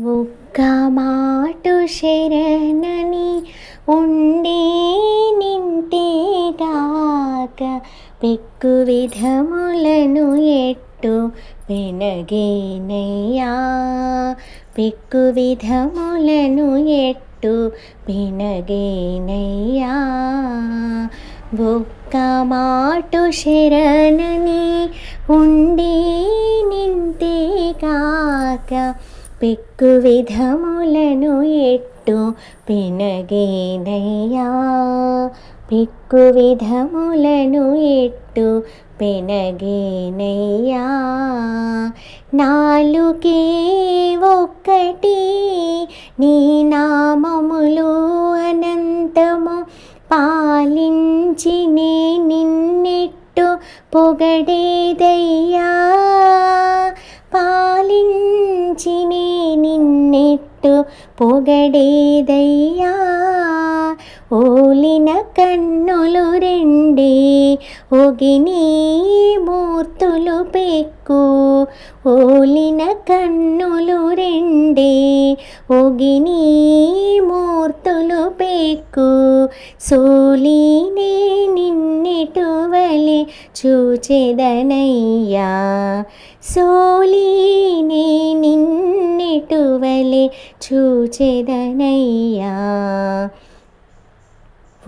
ఒక్క మాటు శరణని ఉండే నింటేగాక పెక్కు విధములను ఎట్టు పెనగేనయ్యా. పెక్కు విధములను ఎట్టు పెనగేనయ్యా. ఒక్క మాటు శరణని ఉండే నింటేగాక పెక్కు విధములను ఎట్టు పెనగేనయ్యా పెక్కు విధములను ఎట్టు పెనగేనయ్యా నాలుకే ఒక్కటి నీ నామములు అనంతము పాలించి నే నిన్నెట్టు పొగడేదయ్యా నిన్నెట్టు పొగడేదయ్యా ఓలిన కన్నులు రెండే ఒగిని మూర్తులు పెక్కు. ఓలిన కన్నులు రెండే ఒగిని మూర్తులు పెక్కు. సోలినే నిన్నెటువలే చూచెదనయ్యా. సోలినే నిన్నెటువలే చూచెదనయ్యా.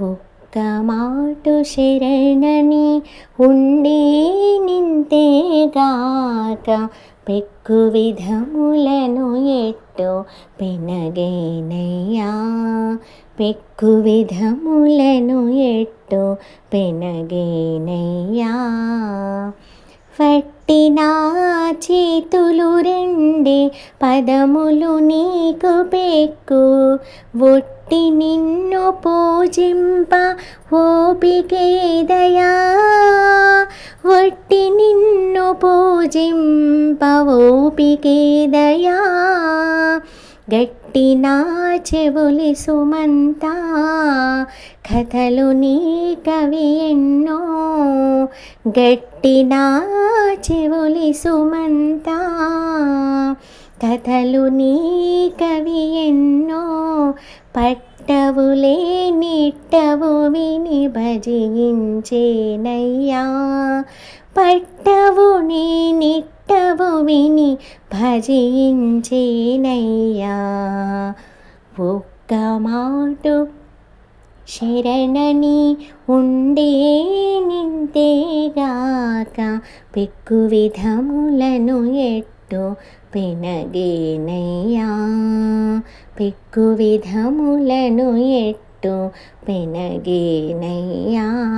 ఒక్క మాటు శరణని ఉండి నింతేగాక పెక్కు విధములను ఎట్టు పెనగేనయ్యా. పెక్కు విధములను ఎట్టు పెనగేనయ్యా. పట్టిన చేతులు రెండే పదములు నీకు పెక్కు. ఒట్టి నిన్ను పూజింప ఓపికేదయా ఒట్టి నిన్ను పూజింప ఓపికేదయా నా చెవులి సుమంత కథలు నీ కవి ఎన్నో. గట్టి నా చెవులి సుమంత. కథలు నీ కవి ఎన్నో పట్టవులే నిట్టవు విని భజించేనయ్యా. పట్టవు నీ నిట్టవు విని భజించేనయ్యా. ఒక్క మాటు శరణని ఉండే నింతేగాక పెక్కు విధములను ఎట్టు పెనగేనయ్యా. పెక్కు విధములను ఎట్టు పెనగేనయ్యా.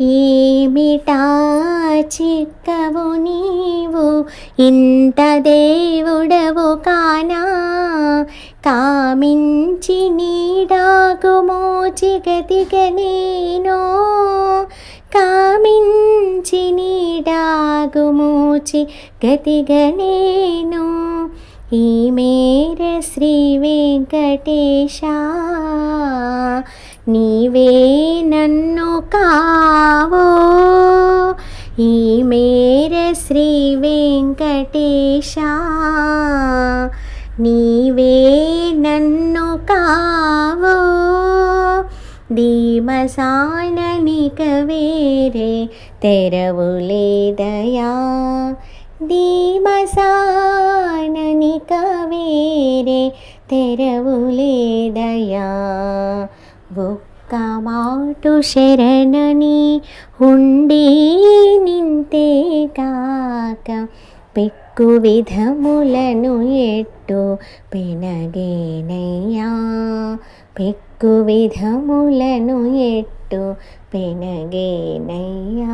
ఏమిటా చిక్కవు నీవు? ఇంత దేవుడవు కానా? కామించి నీడాగు మోచిగతిగ నేను. కామించి నీడాగు మోచి గతిగ నేను. ఈ మేర శ్రీ వెంకటేశ నీవే నన్ను కావో. ఈ మేర శ్రీ వెంకటేశ నీవే నన్ను కావో దీమసాననిక వేరే తెరవులేదయా దీమసాననిక వేరే తెరవులేదయా ఒక్క మాటు శరణని ఉండి నింతే కాక పెక్కు విధములను ఎట్టు పెనగేనయ్యా. పెక్కు విధములను ఎట్టు పెనగేనయ్యా.